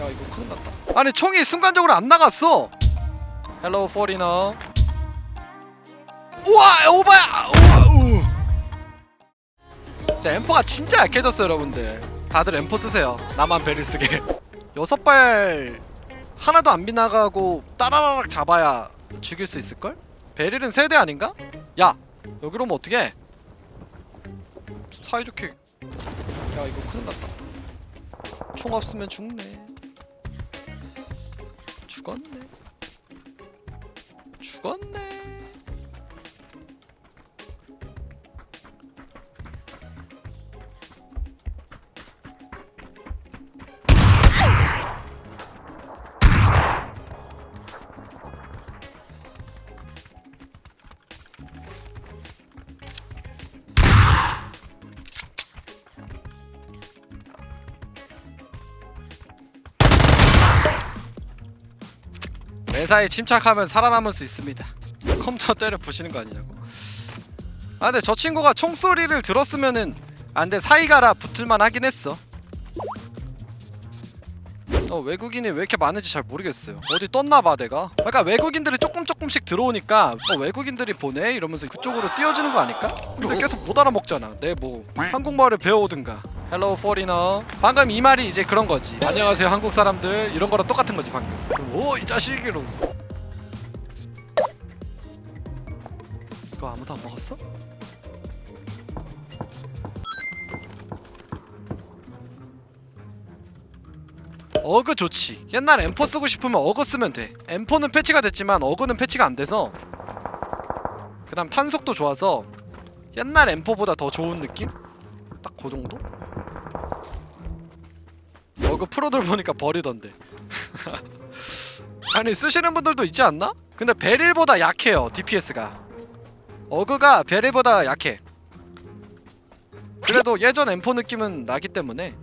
야 이거 큰일 났다. 아니 총이 순간적으로 안 나갔어. 헬로우 포리너 우와 오바야! 우와 우. 자 엠퍼가 진짜 약해졌어요 여러분들. 다들 엠퍼 쓰세요. 나만 베리 쓰게. 여섯 발 하나도 안 비나가고 따라라락 잡아야 죽일 수 있을걸? 베릴은 세대 아닌가? 야 여기로 오면 어떡해? 사이좋게. 야 이거 큰일 났다. 총 없으면 죽네 죽었네. 죽었네 매사에 침착하면 살아남을 수 있습니다. 컴퓨터 때려 부시는 거 아니냐고. 아 근데 저 친구가 총소리를 들었으면은 안돼 사이가라 붙을만 하긴 했어. 어 외국인이 왜 이렇게 많은지 잘 모르겠어요. 어디 떴나봐 내가. 그러니까 외국인들이 조금 조금씩 들어오니까 어 외국인들이 보네 이러면서 그쪽으로 뛰어주는 거 아닐까? 근데 계속 못 알아먹잖아. 내 뭐 한국말을 배워오든가 헬로우 포리너 방금 이 말이 이제 그런 거지. 안녕하세요 한국 사람들. 이런 거랑 똑같은 거지 방금. 오 이 자식이로. 이거 아무도 안 먹었어? 어그 좋지. 옛날 엠퍼 쓰고 싶으면 어그 쓰면 돼. 엠퍼는 패치가 됐지만 어그는 패치가 안 돼서. 그 다음 탄속도 좋아서 옛날 엠퍼보다 더 좋은 느낌? 딱 그 정도? 어그 프로들 보니까 버리던데. 아니 쓰시는 분들도 있지 않나? 근데 베릴보다 약해요 DPS가. 어그가 베릴보다 약해. 그래도 예전 엠포 느낌은 나기 때문에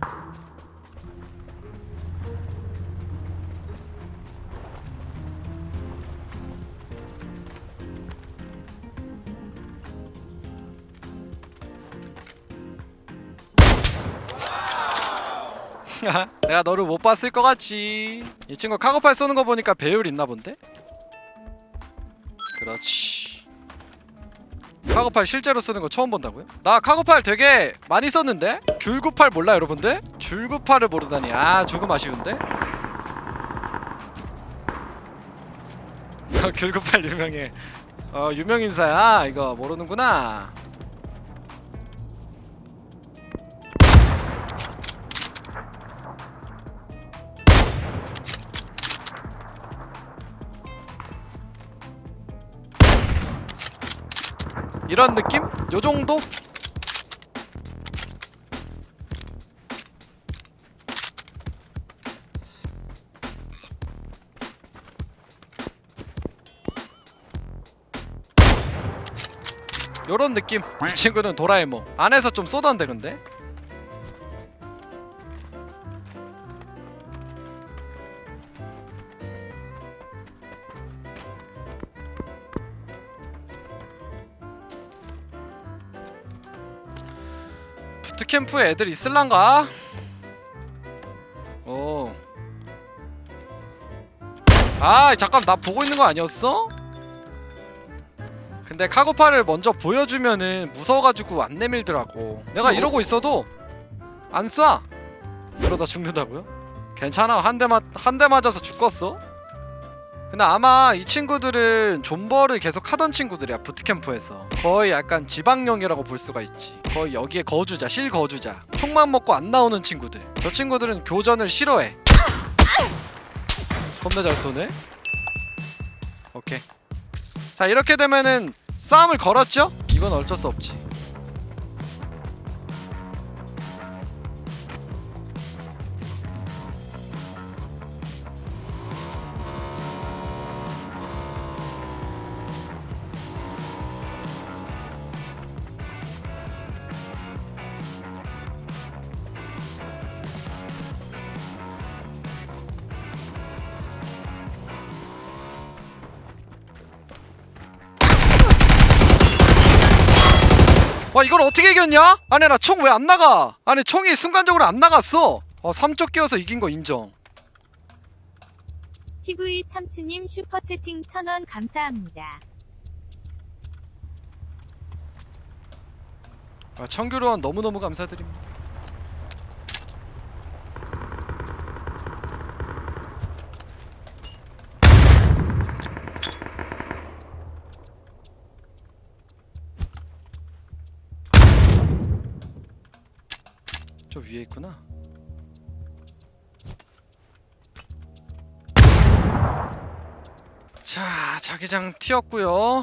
내가 너를 못 봤을 것 같지 이 친구 카고팔 쏘는 거 보니까 배율 있나 본데? 그렇지 카고팔 실제로 쓰는 거 처음 본다고요? 나 카고팔 되게 많이 썼는데? 귤구팔 몰라 여러분들? 귤구팔을 모르다니 아 조금 아쉬운데? 귤구팔 유명해 어 유명 인사야 이거 모르는구나 이런 느낌? 요 정도? 요런 느낌 이 친구는 도라에몽 안에서 좀 쏘던데 근데 부트캠프에 애들 있을란가? 어. 아 잠깐 나 보고 있는 거 아니었어? 근데 카고파를 먼저 보여주면은 무서워가지고 안 내밀더라고 내가 이러고 있어도 안 쏴! 그러다 죽는다고요? 괜찮아 한 대 맞, 한 대 맞아서 죽겠어? 근데 아마 이 친구들은 존버를 계속 하던 친구들이야 부트캠프에서. 거의 약간 지방령이라고 볼 수가 있지. 거의 여기에 거주자 실거주자. 총만 먹고 안 나오는 친구들. 저 친구들은 교전을 싫어해. 겁나 잘 쏘네. 오케이. 자 이렇게 되면은 싸움을 걸었죠? 이건 어쩔 수 없지 와 이걸 어떻게 이겼냐? 아니 나 총 왜 안 나가? 아니 총이 순간적으로 안 나갔어 어 3쪽 끼워서 이긴 거 인정 TV 참치님 슈퍼채팅 1000원 감사합니다. 아, 청규로원 너무너무 감사드립니다. 자, 자기장 튀었고요.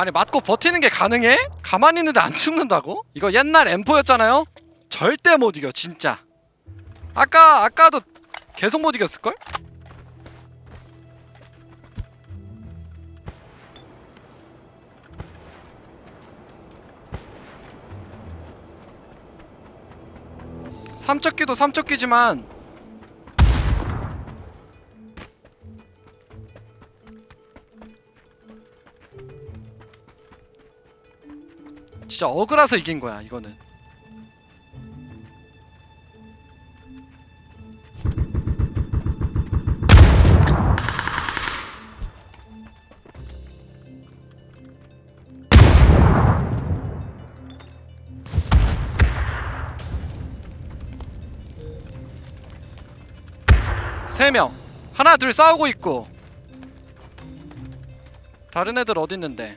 아니 맞고 버티는 게 가능해? 가만히 있는데 안 죽는다고? 이거 옛날 M4였잖아요? 절대 못 이겨 진짜 아까 아까도 계속 못 이겼을걸? 삼척기도 삼척기지만 진짜 억울해서 이긴 거야 이거는. 세 명. 하나 둘 싸우고 있고. 다른 애들 어디 있는데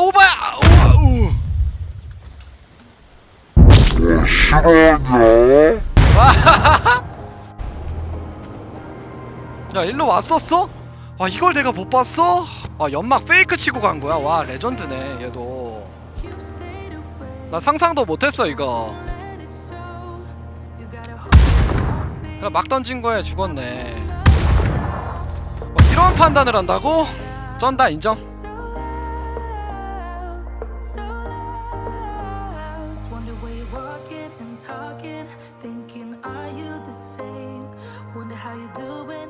오바야 우와 우. 싫어하냐? 야 일로 왔었어? 와 이걸 내가 못 봤어? 아 연막 페이크 치고 간 거야 와 레전드네 얘도 나 상상도 못했어 이거 그냥 막 던진 거에 죽었네 어, 이런 판단을 한다고? 쩐다 인정 so lost. Wonder where you're walking and talking, thinking, are you the same? Wonder how you're doing.